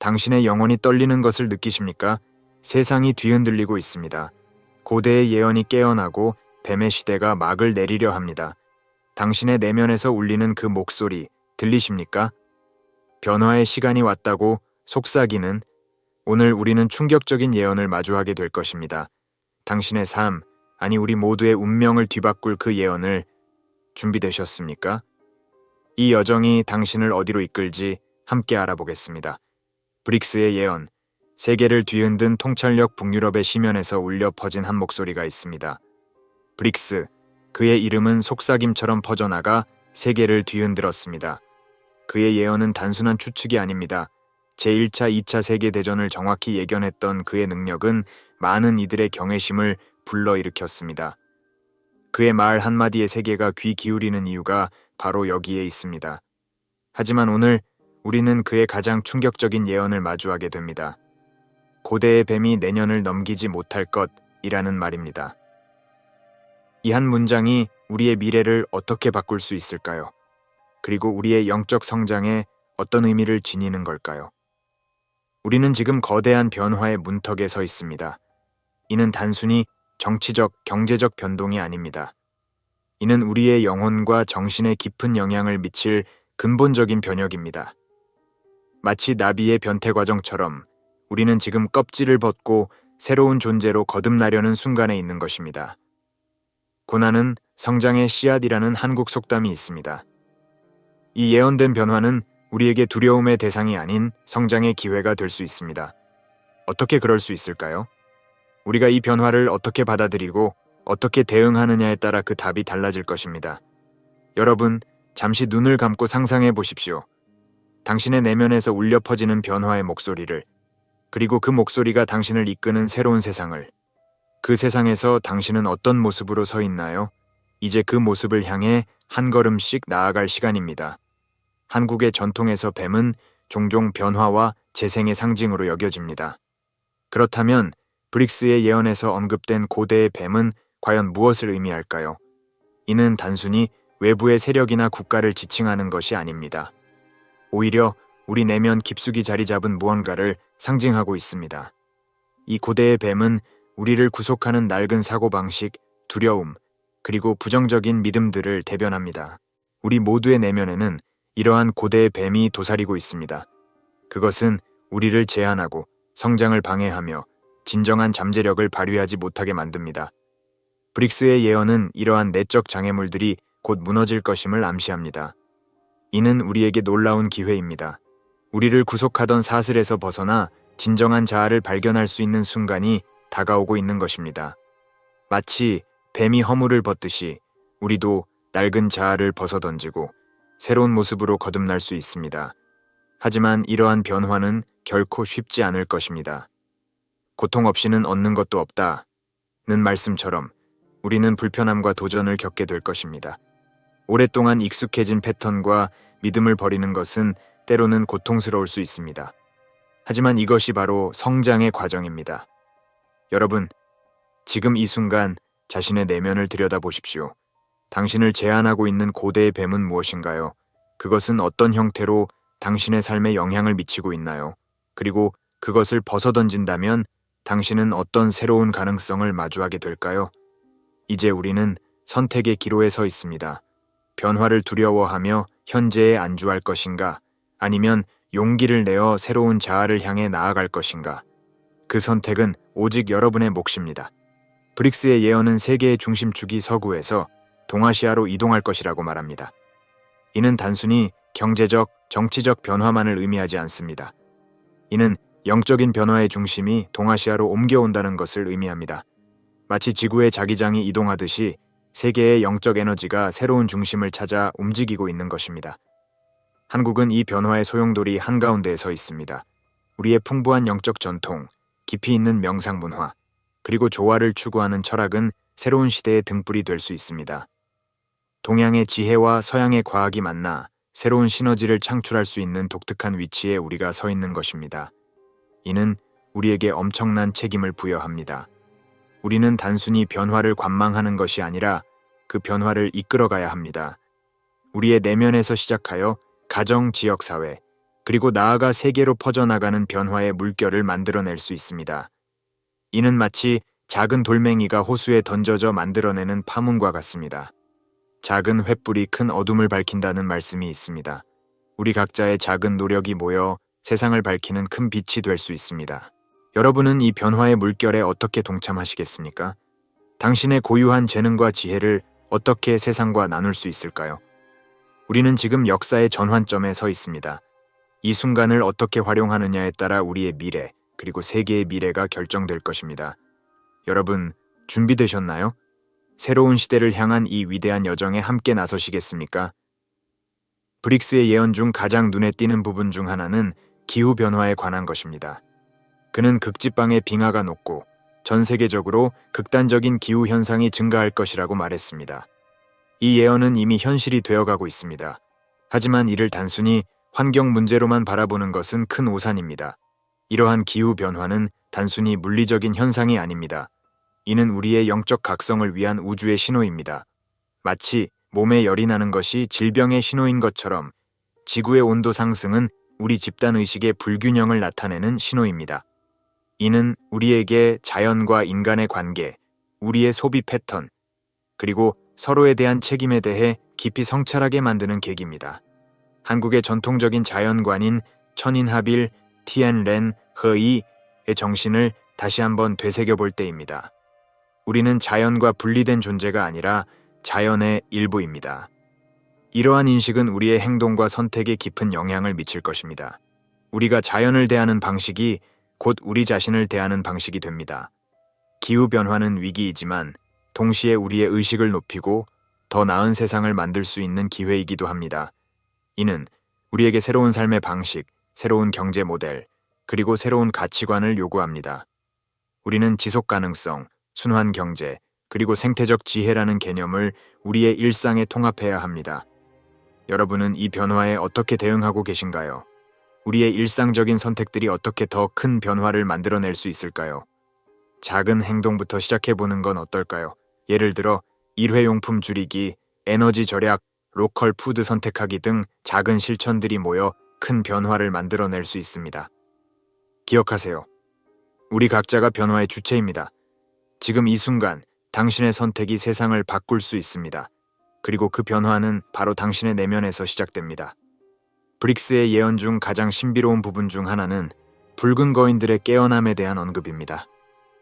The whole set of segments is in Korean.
당신의 영혼이 떨리는 것을 느끼십니까? 세상이 뒤흔들리고 있습니다. 고대의 예언이 깨어나고 뱀의 시대가 막을 내리려 합니다. 당신의 내면에서 울리는 그 목소리 들리십니까? 변화의 시간이 왔다고 속삭이는 오늘 우리는 충격적인 예언을 마주하게 될 것입니다. 당신의 삶, 아니 우리 모두의 운명을 뒤바꿀 그 예언을 준비되셨습니까? 이 여정이 당신을 어디로 이끌지 함께 알아보겠습니다. 브릭스의 예언, 세계를 뒤흔든 통찰력 북유럽의 심연에서 울려 퍼진 한 목소리가 있습니다. 브릭스, 그의 이름은 속삭임처럼 퍼져나가 세계를 뒤흔들었습니다. 그의 예언은 단순한 추측이 아닙니다. 제1차, 2차 세계대전을 정확히 예견했던 그의 능력은 많은 이들의 경외심을 불러일으켰습니다. 그의 말 한마디에 세계가 귀 기울이는 이유가 바로 여기에 있습니다. 하지만 오늘 우리는 그의 가장 충격적인 예언을 마주하게 됩니다. 고대의 뱀이 내년을 넘기지 못할 것이라는 말입니다. 이 한 문장이 우리의 미래를 어떻게 바꿀 수 있을까요? 그리고 우리의 영적 성장에 어떤 의미를 지니는 걸까요? 우리는 지금 거대한 변화의 문턱에 서 있습니다. 이는 단순히 정치적, 경제적 변동이 아닙니다. 이는 우리의 영혼과 정신에 깊은 영향을 미칠 근본적인 변혁입니다. 마치 나비의 변태 과정처럼 우리는 지금 껍질을 벗고 새로운 존재로 거듭나려는 순간에 있는 것입니다. 고난은 성장의 씨앗이라는 한국 속담이 있습니다. 이 예언된 변화는 우리에게 두려움의 대상이 아닌 성장의 기회가 될 수 있습니다. 어떻게 그럴 수 있을까요? 우리가 이 변화를 어떻게 받아들이고 어떻게 대응하느냐에 따라 그 답이 달라질 것입니다. 여러분, 잠시 눈을 감고 상상해 보십시오. 당신의 내면에서 울려 퍼지는 변화의 목소리를, 그리고 그 목소리가 당신을 이끄는 새로운 세상을, 그 세상에서 당신은 어떤 모습으로 서 있나요? 이제 그 모습을 향해 한 걸음씩 나아갈 시간입니다. 한국의 전통에서 뱀은 종종 변화와 재생의 상징으로 여겨집니다. 그렇다면 브릭스의 예언에서 언급된 고대의 뱀은 과연 무엇을 의미할까요? 이는 단순히 외부의 세력이나 국가를 지칭하는 것이 아닙니다. 오히려 우리 내면 깊숙이 자리 잡은 무언가를 상징하고 있습니다. 이 고대의 뱀은 우리를 구속하는 낡은 사고방식, 두려움, 그리고 부정적인 믿음들을 대변합니다. 우리 모두의 내면에는 이러한 고대의 뱀이 도사리고 있습니다. 그것은 우리를 제한하고 성장을 방해하며 진정한 잠재력을 발휘하지 못하게 만듭니다. 브릭스의 예언은 이러한 내적 장애물들이 곧 무너질 것임을 암시합니다. 이는 우리에게 놀라운 기회입니다. 우리를 구속하던 사슬에서 벗어나 진정한 자아를 발견할 수 있는 순간이 다가오고 있는 것입니다. 마치 뱀이 허물을 벗듯이 우리도 낡은 자아를 벗어던지고 새로운 모습으로 거듭날 수 있습니다. 하지만 이러한 변화는 결코 쉽지 않을 것입니다. 고통 없이는 얻는 것도 없다. 는 말씀처럼 우리는 불편함과 도전을 겪게 될 것입니다. 오랫동안 익숙해진 패턴과 믿음을 버리는 것은 때로는 고통스러울 수 있습니다. 하지만 이것이 바로 성장의 과정입니다. 여러분, 지금 이 순간 자신의 내면을 들여다보십시오. 당신을 제한하고 있는 고대의 뱀은 무엇인가요? 그것은 어떤 형태로 당신의 삶에 영향을 미치고 있나요? 그리고 그것을 벗어던진다면 당신은 어떤 새로운 가능성을 마주하게 될까요? 이제 우리는 선택의 기로에 서 있습니다. 변화를 두려워하며 현재에 안주할 것인가? 아니면 용기를 내어 새로운 자아를 향해 나아갈 것인가? 그 선택은 오직 여러분의 몫입니다. 브릭스의 예언은 세계의 중심축이 서구에서 동아시아로 이동할 것이라고 말합니다. 이는 단순히 경제적, 정치적 변화만을 의미하지 않습니다. 이는 영적인 변화의 중심이 동아시아로 옮겨온다는 것을 의미합니다. 마치 지구의 자기장이 이동하듯이 세계의 영적 에너지가 새로운 중심을 찾아 움직이고 있는 것입니다. 한국은 이 변화의 소용돌이 한가운데에 서 있습니다. 우리의 풍부한 영적 전통, 깊이 있는 명상 문화, 그리고 조화를 추구하는 철학은 새로운 시대의 등불이 될 수 있습니다. 동양의 지혜와 서양의 과학이 만나 새로운 시너지를 창출할 수 있는 독특한 위치에 우리가 서 있는 것입니다. 이는 우리에게 엄청난 책임을 부여합니다. 우리는 단순히 변화를 관망하는 것이 아니라 그 변화를 이끌어가야 합니다. 우리의 내면에서 시작하여 가정, 지역, 사회, 그리고 나아가 세계로 퍼져나가는 변화의 물결을 만들어낼 수 있습니다. 이는 마치 작은 돌멩이가 호수에 던져져 만들어내는 파문과 같습니다. 작은 횃불이 큰 어둠을 밝힌다는 말씀이 있습니다. 우리 각자의 작은 노력이 모여 세상을 밝히는 큰 빛이 될 수 있습니다. 여러분은 이 변화의 물결에 어떻게 동참하시겠습니까? 당신의 고유한 재능과 지혜를 어떻게 세상과 나눌 수 있을까요? 우리는 지금 역사의 전환점에 서 있습니다. 이 순간을 어떻게 활용하느냐에 따라 우리의 미래, 그리고 세계의 미래가 결정될 것입니다. 여러분, 준비되셨나요? 새로운 시대를 향한 이 위대한 여정에 함께 나서시겠습니까? 브릭스의 예언 중 가장 눈에 띄는 부분 중 하나는 기후 변화에 관한 것입니다. 그는 극지방의 빙하가 녹고 전 세계적으로 극단적인 기후 현상이 증가할 것이라고 말했습니다. 이 예언은 이미 현실이 되어가고 있습니다. 하지만 이를 단순히 환경 문제로만 바라보는 것은 큰 오산입니다. 이러한 기후 변화는 단순히 물리적인 현상이 아닙니다. 이는 우리의 영적 각성을 위한 우주의 신호입니다. 마치 몸에 열이 나는 것이 질병의 신호인 것처럼 지구의 온도 상승은 우리 집단 의식의 불균형을 나타내는 신호입니다. 이는 우리에게 자연과 인간의 관계, 우리의 소비 패턴, 그리고 서로에 대한 책임에 대해 깊이 성찰하게 만드는 계기입니다. 한국의 전통적인 자연관인 천인하빌, 티엔렌, 허이의 정신을 다시 한번 되새겨 볼 때입니다. 우리는 자연과 분리된 존재가 아니라 자연의 일부입니다. 이러한 인식은 우리의 행동과 선택에 깊은 영향을 미칠 것입니다. 우리가 자연을 대하는 방식이 곧 우리 자신을 대하는 방식이 됩니다. 기후변화는 위기이지만 동시에 우리의 의식을 높이고 더 나은 세상을 만들 수 있는 기회이기도 합니다. 이는 우리에게 새로운 삶의 방식, 새로운 경제 모델, 그리고 새로운 가치관을 요구합니다. 우리는 지속 가능성, 순환 경제, 그리고 생태적 지혜라는 개념을 우리의 일상에 통합해야 합니다. 여러분은 이 변화에 어떻게 대응하고 계신가요? 우리의 일상적인 선택들이 어떻게 더 큰 변화를 만들어낼 수 있을까요? 작은 행동부터 시작해보는 건 어떨까요? 예를 들어, 일회용품 줄이기, 에너지 절약, 로컬 푸드 선택하기 등 작은 실천들이 모여 큰 변화를 만들어낼 수 있습니다. 기억하세요. 우리 각자가 변화의 주체입니다. 지금 이 순간 당신의 선택이 세상을 바꿀 수 있습니다. 그리고 그 변화는 바로 당신의 내면에서 시작됩니다. 브릭스의 예언 중 가장 신비로운 부분 중 하나는 붉은 거인들의 깨어남에 대한 언급입니다.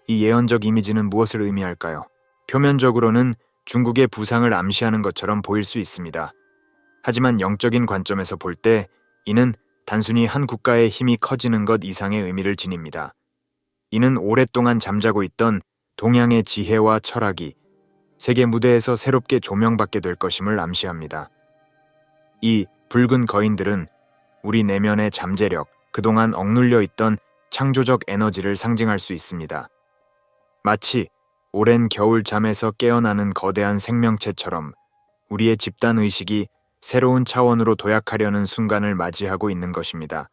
이 예언적 이미지는 무엇을 의미할까요? 표면적으로는 중국의 부상을 암시하는 것처럼 보일 수 있습니다. 하지만 영적인 관점에서 볼 때 이는 단순히 한 국가의 힘이 커지는 것 이상의 의미를 지닙니다. 이는 오랫동안 잠자고 있던 동양의 지혜와 철학이 세계 무대에서 새롭게 조명받게 될 것임을 암시합니다. 이 붉은 거인들은 우리 내면의 잠재력, 그동안 억눌려 있던 창조적 에너지를 상징할 수 있습니다. 마치 오랜 겨울 잠에서 깨어나는 거대한 생명체처럼 우리의 집단 의식이 새로운 차원으로 도약하려는 순간을 맞이하고 있는 것입니다.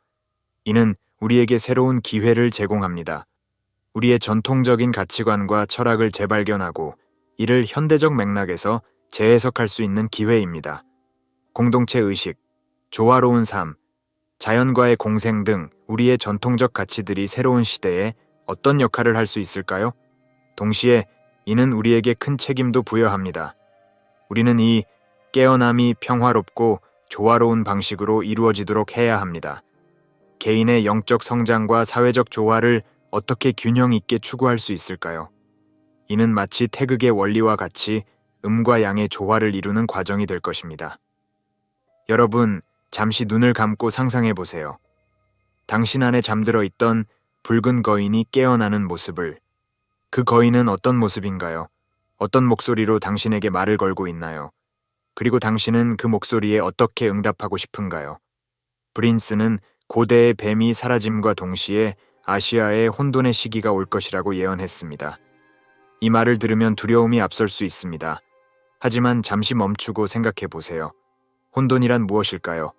이는 우리에게 새로운 기회를 제공합니다. 우리의 전통적인 가치관과 철학을 재발견하고 이를 현대적 맥락에서 재해석할 수 있는 기회입니다. 공동체 의식, 조화로운 삶, 자연과의 공생 등 우리의 전통적 가치들이 새로운 시대에 어떤 역할을 할 수 있을까요? 동시에 이는 우리에게 큰 책임도 부여합니다. 우리는 이 깨어남이 평화롭고 조화로운 방식으로 이루어지도록 해야 합니다. 개인의 영적 성장과 사회적 조화를 어떻게 균형 있게 추구할 수 있을까요? 이는 마치 태극의 원리와 같이 음과 양의 조화를 이루는 과정이 될 것입니다. 여러분, 잠시 눈을 감고 상상해 보세요. 당신 안에 잠들어 있던 붉은 거인이 깨어나는 모습을. 그 거인은 어떤 모습인가요? 어떤 목소리로 당신에게 말을 걸고 있나요? 그리고 당신은 그 목소리에 어떻게 응답하고 싶은가요? 브린스는 고대의 뱀이 사라짐과 동시에 아시아의 혼돈의 시기가 올 것이라고 예언했습니다. 이 말을 들으면 두려움이 앞설 수 있습니다. 하지만 잠시 멈추고 생각해 보세요. 혼돈이란 무엇일까요?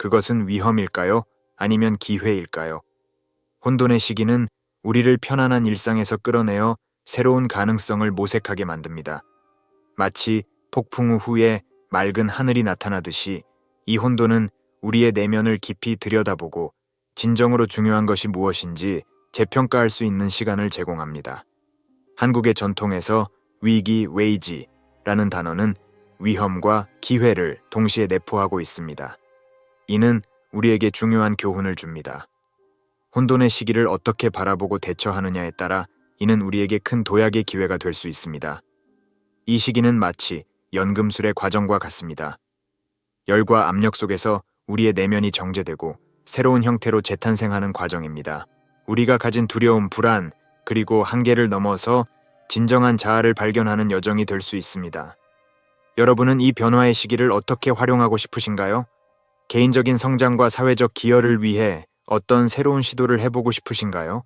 그것은 위험일까요? 아니면 기회일까요? 혼돈의 시기는 우리를 편안한 일상에서 끌어내어 새로운 가능성을 모색하게 만듭니다. 마치 폭풍 후에 맑은 하늘이 나타나듯이 이 혼돈은 우리의 내면을 깊이 들여다보고 진정으로 중요한 것이 무엇인지 재평가할 수 있는 시간을 제공합니다. 한국의 전통에서 위기, 웨이지라는 단어는 위험과 기회를 동시에 내포하고 있습니다. 이는 우리에게 중요한 교훈을 줍니다. 혼돈의 시기를 어떻게 바라보고 대처하느냐에 따라 이는 우리에게 큰 도약의 기회가 될 수 있습니다. 이 시기는 마치 연금술의 과정과 같습니다. 열과 압력 속에서 우리의 내면이 정제되고 새로운 형태로 재탄생하는 과정입니다. 우리가 가진 두려움, 불안, 그리고 한계를 넘어서 진정한 자아를 발견하는 여정이 될 수 있습니다. 여러분은 이 변화의 시기를 어떻게 활용하고 싶으신가요? 개인적인 성장과 사회적 기여를 위해 어떤 새로운 시도를 해보고 싶으신가요?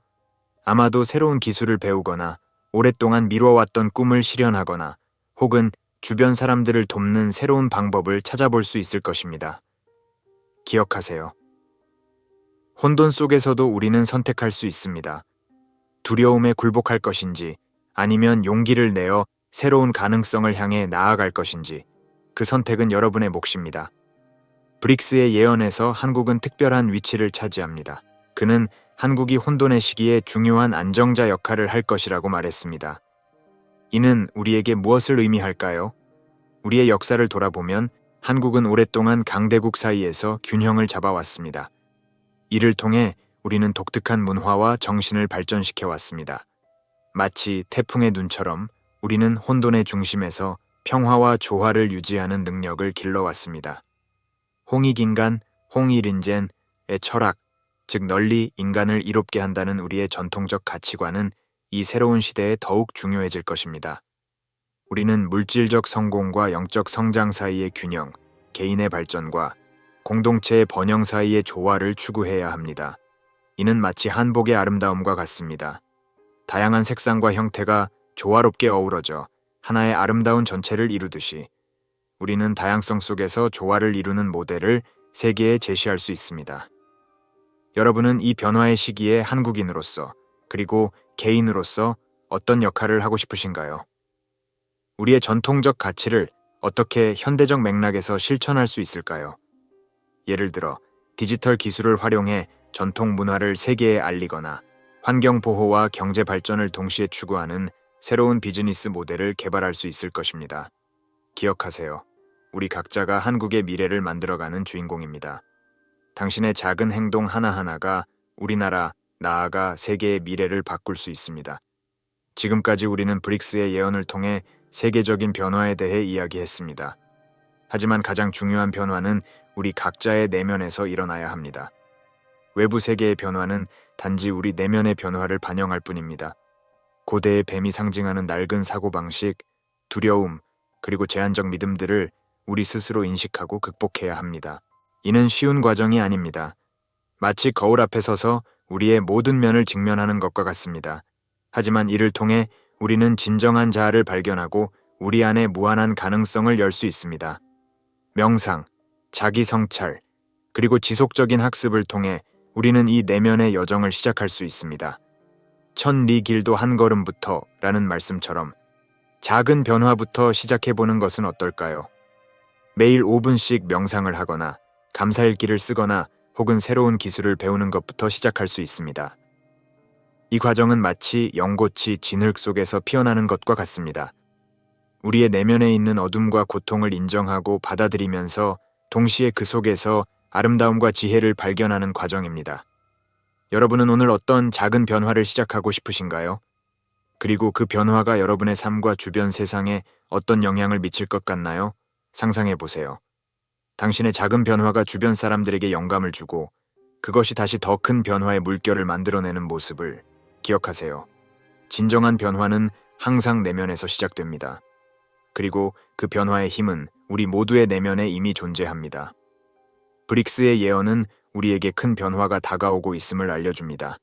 아마도 새로운 기술을 배우거나 오랫동안 미뤄왔던 꿈을 실현하거나 혹은 주변 사람들을 돕는 새로운 방법을 찾아볼 수 있을 것입니다. 기억하세요. 혼돈 속에서도 우리는 선택할 수 있습니다. 두려움에 굴복할 것인지 아니면 용기를 내어 새로운 가능성을 향해 나아갈 것인지 그 선택은 여러분의 몫입니다. 브릭스의 예언에서 한국은 특별한 위치를 차지합니다. 그는 한국이 혼돈의 시기에 중요한 안정자 역할을 할 것이라고 말했습니다. 이는 우리에게 무엇을 의미할까요? 우리의 역사를 돌아보면 한국은 오랫동안 강대국 사이에서 균형을 잡아왔습니다. 이를 통해 우리는 독특한 문화와 정신을 발전시켜 왔습니다. 마치 태풍의 눈처럼 우리는 혼돈의 중심에서 평화와 조화를 유지하는 능력을 길러왔습니다. 홍익인간, 홍일인젠의 철학, 즉 널리 인간을 이롭게 한다는 우리의 전통적 가치관은 이 새로운 시대에 더욱 중요해질 것입니다. 우리는 물질적 성공과 영적 성장 사이의 균형, 개인의 발전과 공동체의 번영 사이의 조화를 추구해야 합니다. 이는 마치 한복의 아름다움과 같습니다. 다양한 색상과 형태가 조화롭게 어우러져 하나의 아름다운 전체를 이루듯이 우리는 다양성 속에서 조화를 이루는 모델을 세계에 제시할 수 있습니다. 여러분은 이 변화의 시기에 한국인으로서 그리고 개인으로서 어떤 역할을 하고 싶으신가요? 우리의 전통적 가치를 어떻게 현대적 맥락에서 실천할 수 있을까요? 예를 들어 디지털 기술을 활용해 전통 문화를 세계에 알리거나 환경 보호와 경제 발전을 동시에 추구하는 새로운 비즈니스 모델을 개발할 수 있을 것입니다. 기억하세요. 우리 각자가 한국의 미래를 만들어가는 주인공입니다. 당신의 작은 행동 하나하나가 우리나라, 나아가 세계의 미래를 바꿀 수 있습니다. 지금까지 우리는 브릭스의 예언을 통해 세계적인 변화에 대해 이야기했습니다. 하지만 가장 중요한 변화는 우리 각자의 내면에서 일어나야 합니다. 외부 세계의 변화는 단지 우리 내면의 변화를 반영할 뿐입니다. 고대의 뱀이 상징하는 낡은 사고방식, 두려움, 그리고 제한적 믿음들을 우리 스스로 인식하고 극복해야 합니다. 이는 쉬운 과정이 아닙니다. 마치 거울 앞에 서서 우리의 모든 면을 직면하는 것과 같습니다. 하지만 이를 통해 우리는 진정한 자아를 발견하고 우리 안에 무한한 가능성을 열 수 있습니다. 명상, 자기 성찰, 그리고 지속적인 학습을 통해 우리는 이 내면의 여정을 시작할 수 있습니다. 천리 길도 한 걸음부터 라는 말씀처럼 작은 변화부터 시작해보는 것은 어떨까요? 매일 5분씩 명상을 하거나 감사일기를 쓰거나 혹은 새로운 기술을 배우는 것부터 시작할 수 있습니다. 이 과정은 마치 연꽃이 진흙 속에서 피어나는 것과 같습니다. 우리의 내면에 있는 어둠과 고통을 인정하고 받아들이면서 동시에 그 속에서 아름다움과 지혜를 발견하는 과정입니다. 여러분은 오늘 어떤 작은 변화를 시작하고 싶으신가요? 그리고 그 변화가 여러분의 삶과 주변 세상에 어떤 영향을 미칠 것 같나요? 상상해 보세요. 당신의 작은 변화가 주변 사람들에게 영감을 주고 그것이 다시 더 큰 변화의 물결을 만들어내는 모습을 기억하세요. 진정한 변화는 항상 내면에서 시작됩니다. 그리고 그 변화의 힘은 우리 모두의 내면에 이미 존재합니다. 브릭스의 예언은 우리에게 큰 변화가 다가오고 있음을 알려줍니다.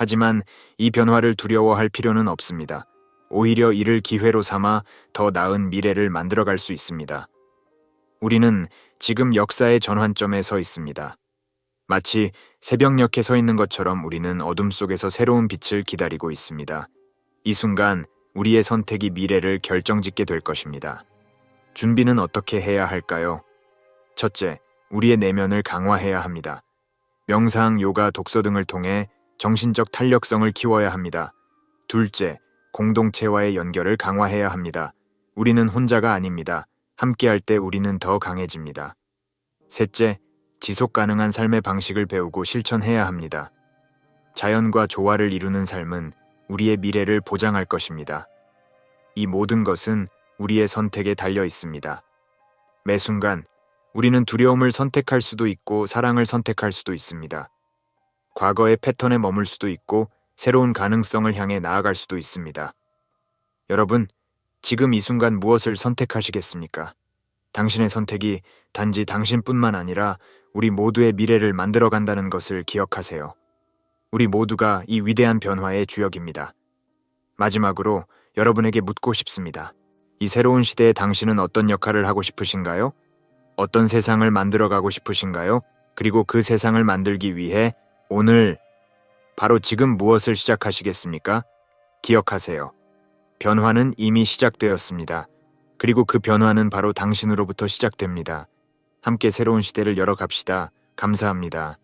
하지만 이 변화를 두려워할 필요는 없습니다. 오히려 이를 기회로 삼아 더 나은 미래를 만들어갈 수 있습니다. 우리는 지금 역사의 전환점에 서 있습니다. 마치 새벽녘에 서 있는 것처럼 우리는 어둠 속에서 새로운 빛을 기다리고 있습니다. 이 순간 우리의 선택이 미래를 결정짓게 될 것입니다. 준비는 어떻게 해야 할까요? 첫째, 우리의 내면을 강화해야 합니다. 명상, 요가, 독서 등을 통해 정신적 탄력성을 키워야 합니다. 둘째, 공동체와의 연결을 강화해야 합니다. 우리는 혼자가 아닙니다. 함께할 때 우리는 더 강해집니다. 셋째, 지속 가능한 삶의 방식을 배우고 실천해야 합니다. 자연과 조화를 이루는 삶은 우리의 미래를 보장할 것입니다. 이 모든 것은 우리의 선택에 달려 있습니다. 매 순간 우리는 두려움을 선택할 수도 있고 사랑을 선택할 수도 있습니다. 과거의 패턴에 머물 수도 있고 새로운 가능성을 향해 나아갈 수도 있습니다. 여러분, 지금 이 순간 무엇을 선택하시겠습니까? 당신의 선택이 단지 당신뿐만 아니라 우리 모두의 미래를 만들어 간다는 것을 기억하세요. 우리 모두가 이 위대한 변화의 주역입니다. 마지막으로 여러분에게 묻고 싶습니다. 이 새로운 시대에 당신은 어떤 역할을 하고 싶으신가요? 어떤 세상을 만들어 가고 싶으신가요? 그리고 그 세상을 만들기 위해 오늘 바로 지금 무엇을 시작하시겠습니까? 기억하세요. 변화는 이미 시작되었습니다. 그리고 그 변화는 바로 당신으로부터 시작됩니다. 함께 새로운 시대를 열어갑시다. 감사합니다.